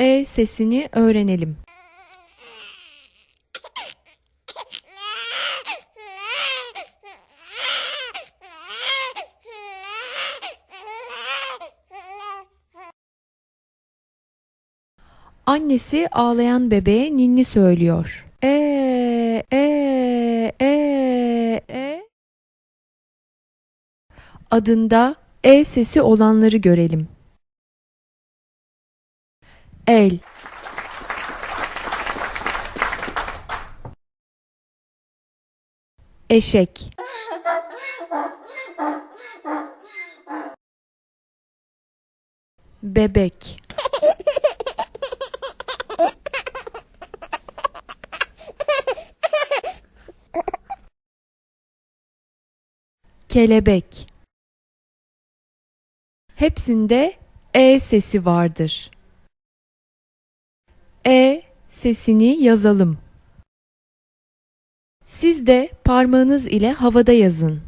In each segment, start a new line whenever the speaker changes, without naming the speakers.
E sesini öğrenelim. Annesi ağlayan bebeğe ninni söylüyor. E e e e adında e sesi olanları görelim. El. Eşek. Bebek. Kelebek. Hepsinde e sesi vardır. Sesini yazalım. Siz de parmağınız ile havada yazın.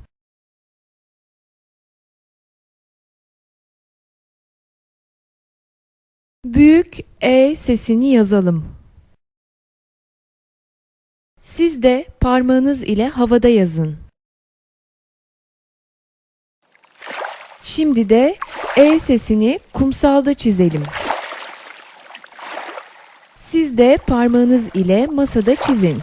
Büyük E sesini yazalım. Siz de parmağınız ile havada yazın. Şimdi de E sesini kumsalda çizelim. Siz de parmağınız ile masada çizin.